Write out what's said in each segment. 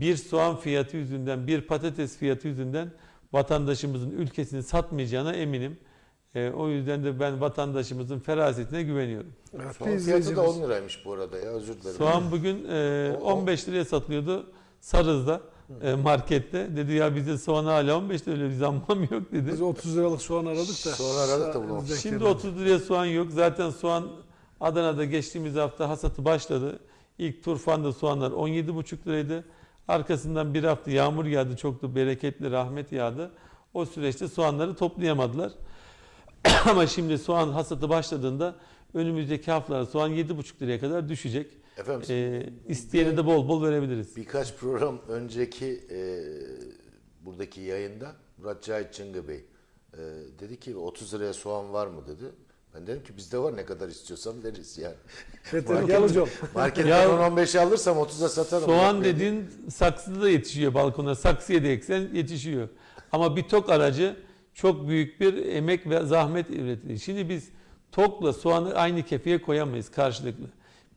bir soğan fiyatı yüzünden, bir patates fiyatı yüzünden vatandaşımızın ülkesini satmayacağına eminim. E, o yüzden de ben vatandaşımızın ferasetine güveniyorum. Evet, Soğan fiyatı da izleyicimiz. 10 liraymış bu arada ya özür dilerim. Soğan bugün e, O- o- 15 liraya satılıyordu Sarız'da e, markette. Dedi ya bize soğan hala 15 lira öyle bir zammam yok dedi. Biz 30 liralık soğan aradık da. Sonra aradık da bulamadık. Şimdi gelemedik. 30 liraya soğan yok. Zaten soğan Adana'da geçtiğimiz hafta hasatı başladı. İlk turfanda soğanlar 17,5 liraydı. Arkasından bir hafta yağmur yağdı. Çok da bereketli rahmet yağdı. O süreçte soğanları toplayamadılar. Ama şimdi soğan hasatı başladığında önümüzdeki haftalarda soğan 7,5 liraya kadar düşecek. Efendim Ee, isteyene de bol bol verebiliriz. birkaç program önceki e, buradaki yayında Murat Cahit Çıngı Bey e, dedi ki 30 liraya soğan var mı dedi. Ben dedim ki bizde var ne kadar istiyorsan veririz yani. Peter Yalıcol. Marketten Ya- 10-15 alırsam 30'a satarım. Soğan dedi. dediğin saksıda da yetişiyor balkona. Saksıya da eksen yetişiyor. Ama bir tok aracı çok büyük bir emek ve zahmet üretiyor. Şimdi biz tokla soğanı aynı kefeye koyamayız karşılıklı.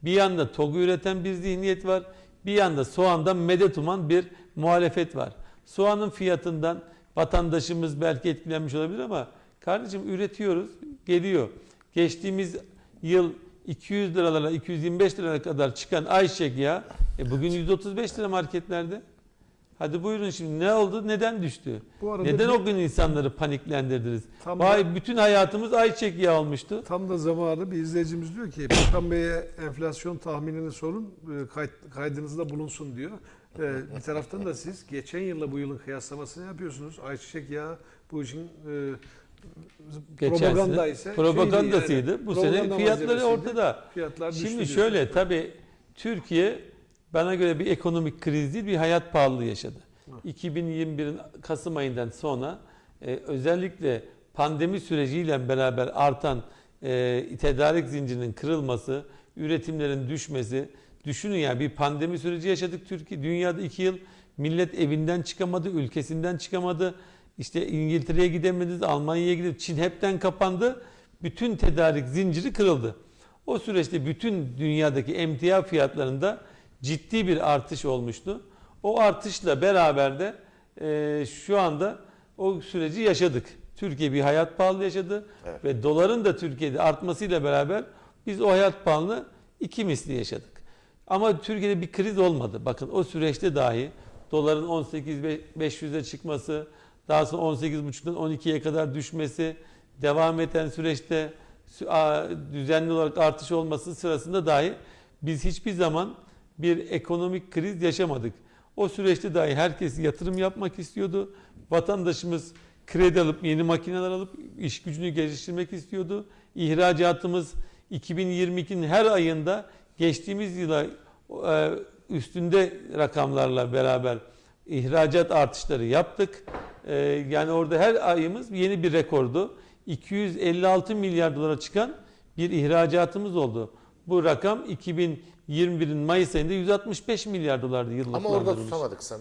Bir yanda togu üreten bir zihniyet var. Bir yanda soğandan medet uman bir muhalefet var. Soğanın fiyatından vatandaşımız belki etkilenmiş olabilir ama kardeşim üretiyoruz, geliyor. Geçtiğimiz yıl 200 liralara 225 liraya kadar çıkan ayçiçek yağı e bugün 135 lira marketlerde. Hadi buyurun şimdi ne oldu? Neden düştü? Neden bir- o gün insanları paniklendirdiniz? Tam Vay bütün hayatımız ayçiçek yağı olmuştu. Tam da zamanı bir izleyicimiz diyor ki Bakan Bey'e enflasyon tahminini sorun e, kaydınızda bulunsun diyor. E, Bir taraftan da siz geçen yılla bu yılın kıyaslamasını yapıyorsunuz. Ayçiçek yağı bu işin e, Geçen propaganda ise propagandasıydı. yani, Bu sene fiyatları ortada. Fiyatlar Şimdi şöyle tabii Türkiye bana göre bir ekonomik kriz değil bir hayat pahalılığı yaşadı. 2021'in Kasım ayından sonra e, özellikle pandemi süreciyle beraber artan e, tedarik zincirinin kırılması, üretimlerin düşmesi, düşünün ya bir pandemi süreci yaşadık Türkiye. Dünyada iki yıl millet evinden çıkamadı, ülkesinden çıkamadı. İşte İngiltere'ye gidemediniz, Almanya'ya gidip Çin hepten kapandı. Bütün tedarik zinciri kırıldı. O süreçte bütün dünyadaki emtia fiyatlarında ciddi bir artış olmuştu. O artışla beraber de e, şu anda o süreci yaşadık. Türkiye bir hayat pahalı yaşadı Evet. ve doların da Türkiye'de artmasıyla beraber biz o hayat pahalılığını iki misli yaşadık. Ama Türkiye'de bir kriz olmadı. Bakın o süreçte dahi doların 18.500'e çıkması, daha sonra 18.5'dan 12'ye kadar düşmesi, devam eden süreçte düzenli olarak artış olması sırasında dahi biz hiçbir zaman bir ekonomik kriz yaşamadık. O süreçte dahi herkes yatırım yapmak istiyordu. Vatandaşımız kredi alıp yeni makineler alıp iş gücünü geliştirmek istiyordu. İhracatımız 2022'nin her ayında geçtiğimiz yıla e, üstünde rakamlarla beraber ihracat artışları yaptık. E, Yani orada her ayımız yeni bir rekordu. 256 milyar dolara çıkan bir ihracatımız oldu. Bu rakam 2021'in Mayıs ayında 165 milyar dolardı yıllık Ama orada tutamadık sanırım.